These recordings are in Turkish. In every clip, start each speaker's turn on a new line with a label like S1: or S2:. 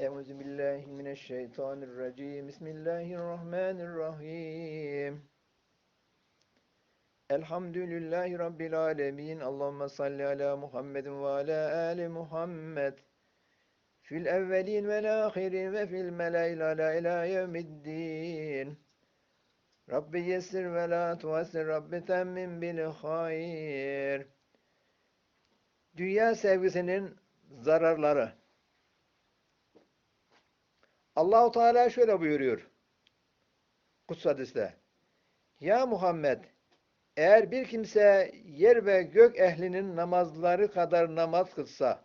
S1: Euzu billahi mineşşeytanirracim. Bismillahirrahmanirrahim. Elhamdülillahi rabbil alamin. Allahumme salli ala Muhammedin ve ala ali Muhammed. Fil evvelin vel ahirin ve fil meleil ala ila yevmiddin. Rabbi yessir ve la tuassir Rabbi temmin bil hayr. Dünya sevgisinin zararları. Allahu Teala şöyle buyuruyor. Kuts hadiste. Ya Muhammed eğer bir kimse yer ve gök ehlinin namazları kadar namaz kılsa,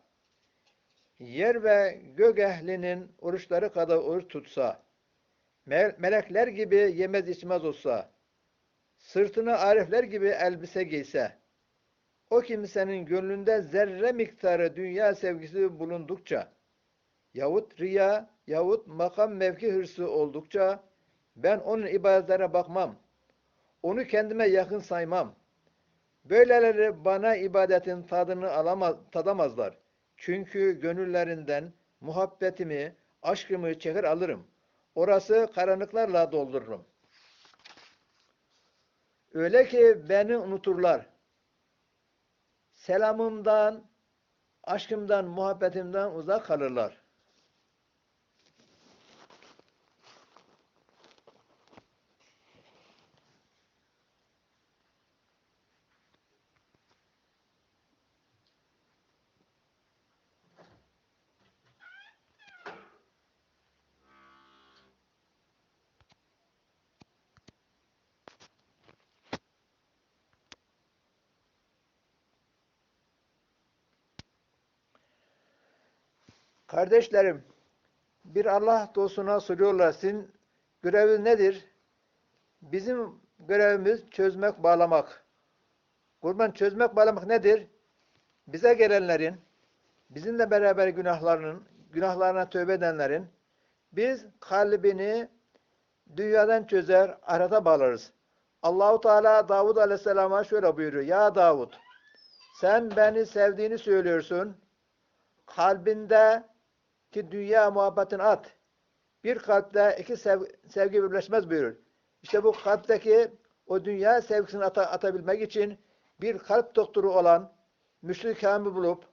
S1: yer ve gök ehlinin oruçları kadar oruç tutsa, melekler gibi yemez içmez olsa, sırtına arifler gibi elbise giyse, o kimsenin gönlünde zerre miktarı dünya sevgisi bulundukça, yahut riya, yahut makam mevki hırsı oldukça, ben onun ibadetlere bakmam, onu kendime yakın saymam. Böyleleri bana ibadetin tadını alamaz, tadamazlar. Çünkü gönüllerinden muhabbetimi, aşkımı çeker alırım. Orası karanlıklarla doldururum. Öyle ki beni unuturlar. Selamımdan, aşkımdan, muhabbetimden uzak kalırlar. Kardeşlerim, bir Allah dostuna soruyorlar, sizin göreviniz nedir? Bizim görevimiz çözmek, bağlamak. Kurban çözmek, bağlamak nedir? Bize gelenlerin, bizimle beraber günahlarının, günahlarına tövbe edenlerin, biz kalbini dünyadan çözer, ahirete bağlarız. Allahu Teala Davud Aleyhisselam'a şöyle buyuruyor. Ya Davud, sen beni sevdiğini söylüyorsun. Kalbinde ki dünya muhabbetin at. Bir kalpte iki sev sevgi birleşmez buyurur. İşte bu kalpteki o dünya sevgisini ata atabilmek için bir kalp doktoru olan müşrik bulup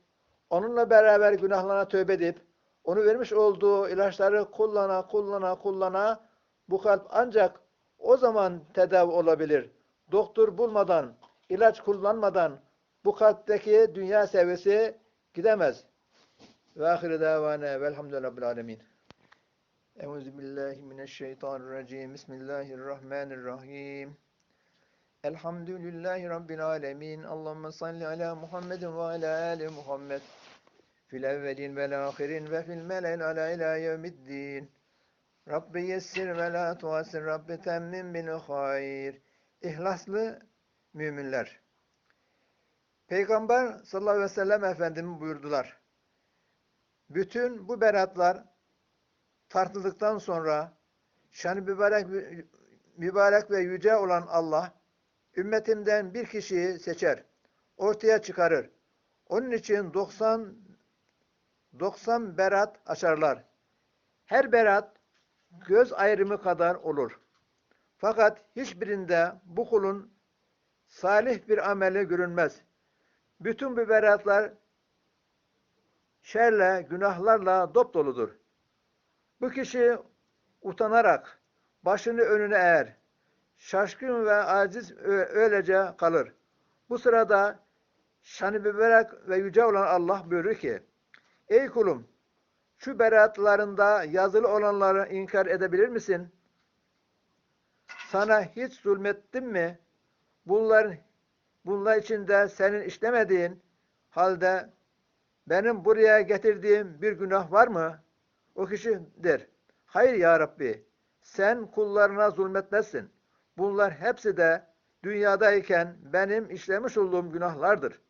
S1: onunla beraber günahlarına tövbe edip onu vermiş olduğu ilaçları kullana kullana kullana bu kalp ancak o zaman tedavi olabilir. Doktor bulmadan, ilaç kullanmadan bu kalpteki dünya sevgisi gidemez. Ve ahire davana velhamdülillahi rabbil alemin. Euzu billahi mineşşeytanirracim. Bismillahirrahmanirrahim. Elhamdülillahi rabbil alemin. Allahumme salli ala Muhammedin ve ala ali Muhammed. Fil evvelin vel ahirin ve fil mele'il ala ila yevmiddin. Rabbi yessir ve la tuasir Rabbi temmin bil hayr. İhlaslı müminler. Peygamber sallallahu aleyhi ve sellem Efendimiz buyurdular. Bütün bu beratlar tartıldıktan sonra şanı mübarek, mübarek ve yüce olan Allah ümmetimden bir kişiyi seçer. Ortaya çıkarır. Onun için 90 90 berat açarlar. Her berat göz ayrımı kadar olur. Fakat hiçbirinde bu kulun salih bir ameli görünmez. Bütün bu beratlar şerle, günahlarla dop doludur. Bu kişi utanarak başını önüne eğer, şaşkın ve aciz öylece kalır. Bu sırada şanı mübarek ve yüce olan Allah buyurur ki, Ey kulum, şu beratlarında yazılı olanları inkar edebilir misin? Sana hiç zulmettim mi? Bunların bunlar içinde senin işlemediğin halde benim buraya getirdiğim bir günah var mı? O kişi der. Hayır ya Rabbi. Sen kullarına zulmetmezsin. Bunlar hepsi de dünyadayken benim işlemiş olduğum günahlardır.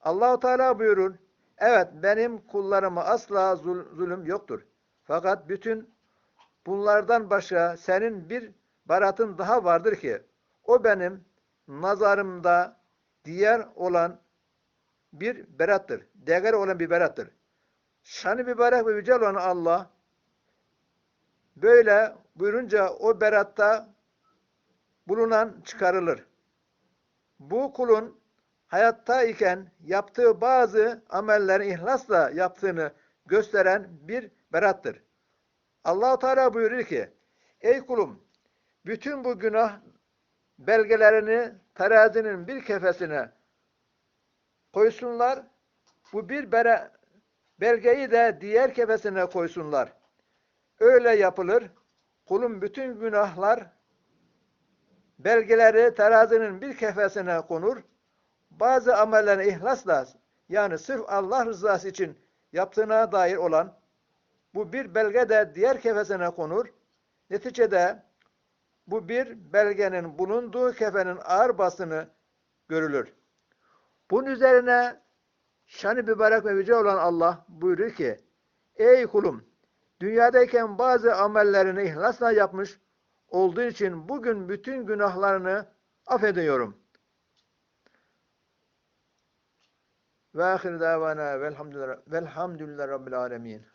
S1: Allahu Teala buyurur. Evet benim kullarıma asla zul zulüm yoktur. Fakat bütün bunlardan başka senin bir baratın daha vardır ki o benim nazarımda diğer olan bir berattır. Değer olan bir berattır. şanı mübarek ve yüce olan Allah böyle buyurunca o beratta bulunan çıkarılır. Bu kulun hayattayken yaptığı bazı amellerin ihlasla yaptığını gösteren bir berattır. Allahu Teala buyuruyor ki: Ey kulum, bütün bu günah belgelerini terazinin bir kefesine koysunlar. Bu bir bere, belgeyi de diğer kefesine koysunlar. Öyle yapılır. Kulun bütün günahlar belgeleri terazinin bir kefesine konur. Bazı amellerin ihlasla yani sırf Allah rızası için yaptığına dair olan bu bir belge de diğer kefesine konur. Neticede bu bir belgenin bulunduğu kefenin ağır basını görülür. Bunun üzerine şanı mübarek ve yüce olan Allah buyuruyor ki Ey kulum! Dünyadayken bazı amellerini ihlasla yapmış olduğu için bugün bütün günahlarını affediyorum. Ve ahir davana velhamdülillah, velhamdülillah rabbil alemin.